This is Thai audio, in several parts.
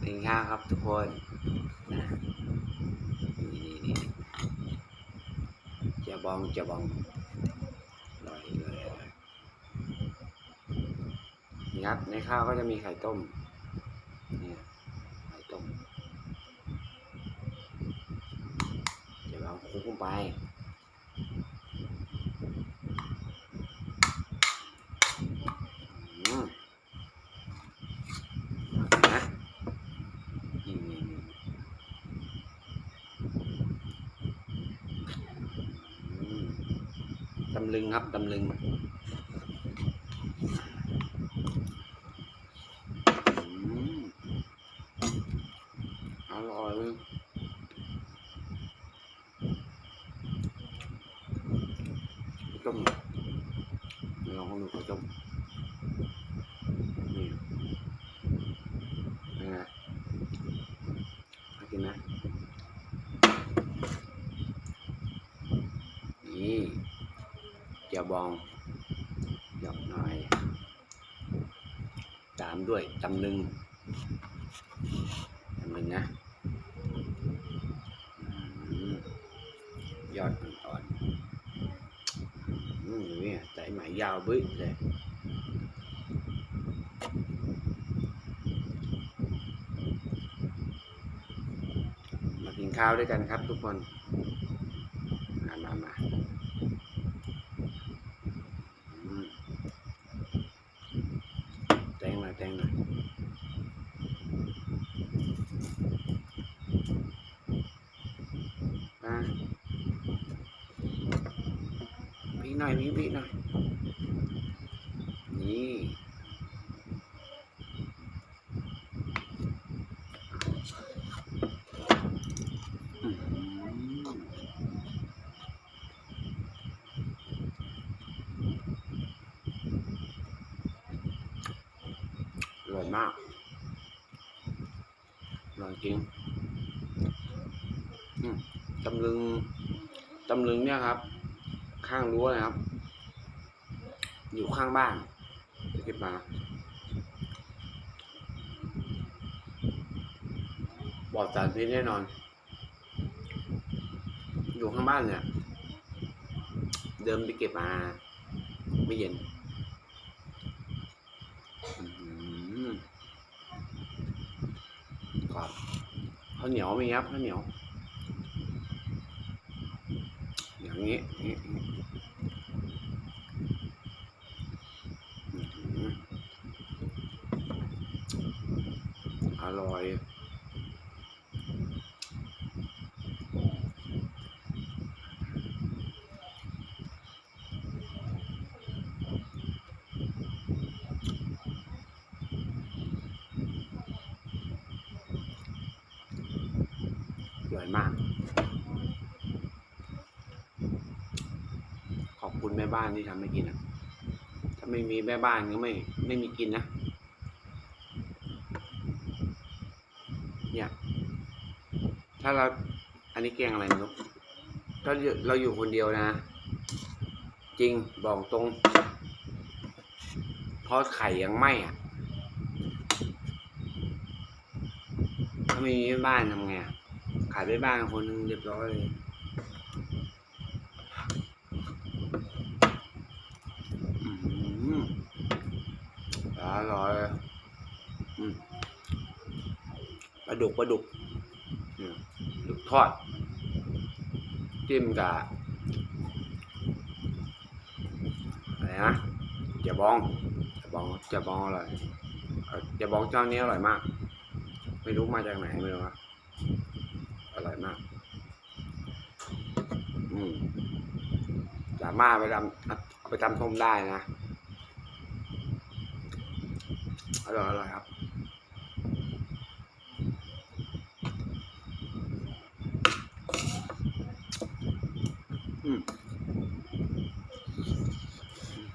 เป็นข้าวครับทุกคนนะนี่นี่นี่จะบองจะบองอร่อยเลยนี่ครับในข้าวก็จะมีไข่ต้มนี่ไข่ต้มจะบองคุกลงไปอืมนะนี่นี่นี่อืม ตำลึงครับตำลึงอืมอร่อยเลยข้าวต้มลองดูข้าวต้มนี่เป็นไงน่ากินนะนี่เจียว บองหยอกหน่อย ตามด้วยตำลึงตำลึงนะยอดอ่อนๆนี่ใส่ไหมยาวบึ้เลยมากินข้าวด้วยกันครับทุกคน มามามาอืม แตงหน่อยแตงหน่อยมาพี่หน่อยพี่พี่หน่อย นี่ อื้อหืออ ร่อยมากอร่อยจริงตำลึงตำลึงเนี่ยครับ ข้างรั้วนะครับ อยู่ข้างบ้านจะเก็บมาปลอดสารพิษแน่นอน อยู่ข้างบ้านเนี่ย เดิมไปเก็บมา ไม่เย็นอื้อหือ กรอบข้าวเหนียวมีครับข้าวเหนียว อย่างนี้นี้อื้อหืออร่อย ยมาก ขอบคุณแม่บ้านที่ทำให้กินอะถ้าไม่มีแม่บ้านก็ไม่ไม่มีกินนะเนี่ยถ้าเราอันนี้แกงอะไรไม่รู้ถ้าเราอยู่คนเดียวนะ จริงบอกตรงทอดไข่ยังไหมอะ ถ้าไม่มีแม่บ้านทำไงอะ ขายไปบ้านคนหนึงเรียบร้อยเลยอื้อร่อยอืมปลาดุกปลาดุกดุกทอด จิ้มกับอะไรนะเจะบองเจะบองเจะบองอร่อยเอ่อเจะบองเจ้านี้อร่อยมาก ไม่รู้มาจากไหนไม่รู้นะ อร่อยมาก อืมสามารถไปทำเอาไปทำส้มได้นะ อร่อยอร่อยครับอืม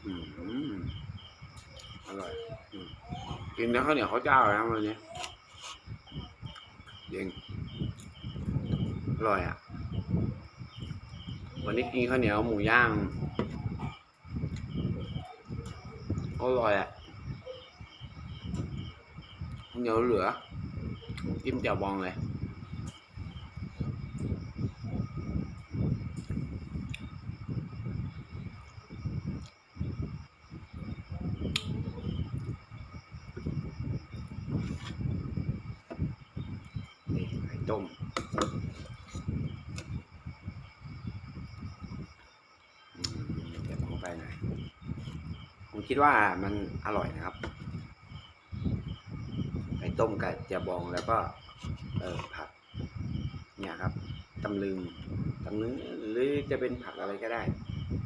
อืออร่อยอืมกินแล้วข้าวเหนียวข้าเจ้านะวันนี้เย็น อร่อยอะ วันนี้กินข้าวเหนียวหมูย่าง อร่อยอะข้าวเหนียวเหลืออจิ้มแจ่วบองเลย นี่ไข่ต้ม อืมเดี๋ยวลงไปหน่อยผม คิดว่ามันอร่อยนะครับไข่ต้มกับเจียบองแล้วก็ เออผัก เนี่ยครับตำลึงตำลึงหรือจะเป็นผักอะไรก็ได้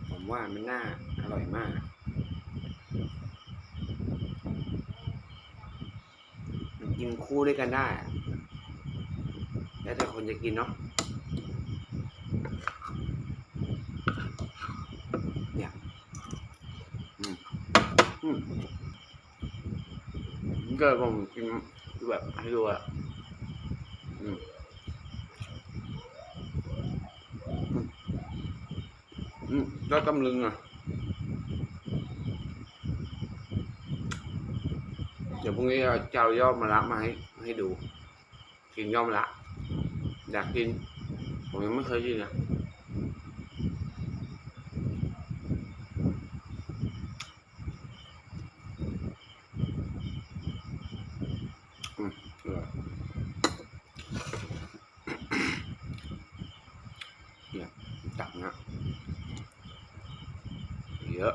ผมว่ามันน่าอร่อยมากกินคู่ด้วยกันได้ แล้วแต่คนจะกินเนาะ เนี่ย อืม อืม ก็ผมกินแบบให้ดูอะอืมอืมก็ตำลึงอะ เดี๋ยวพรุ่งนี้เราจะเอายอดมะระมาให้ให้ดู กินยอดมะระอยากกิน ผมยังไม่เคยกินนะ อืมอร่ยเนี่ยตักนะเยอะ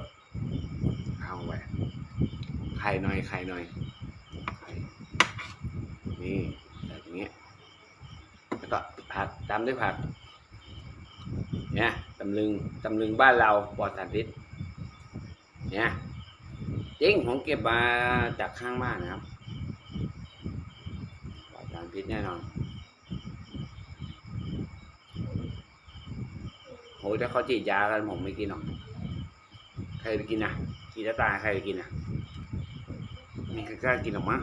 เอาไว้ไข่หน่อยไข่หน่อยนี่แบบนี้แล้วก็ผักตามด้วยผักเนี่ยตำลึงตำลึงบ้านเราปลอดสารพิษเนี่ยจริงผมเก็บมาจากข้างบ้านนะครับ ผิดสารพิษแน่นอนโหถ้าเขาจีดยากันผมไม่กินหรอก ใครไปกินอะ กินแล้วตายใครไปกินอะ มีใครกล้ากินหรอกมั้ง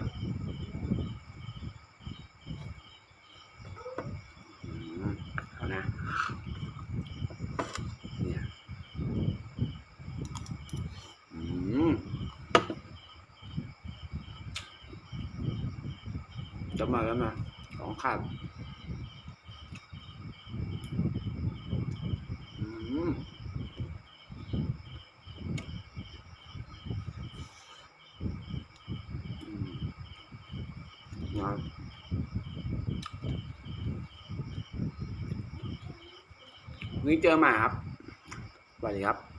เอานะ เนี่ย อืม จะมาแล้วมาของขาดนะวันนี้เจอมาครับสวัสดีครับ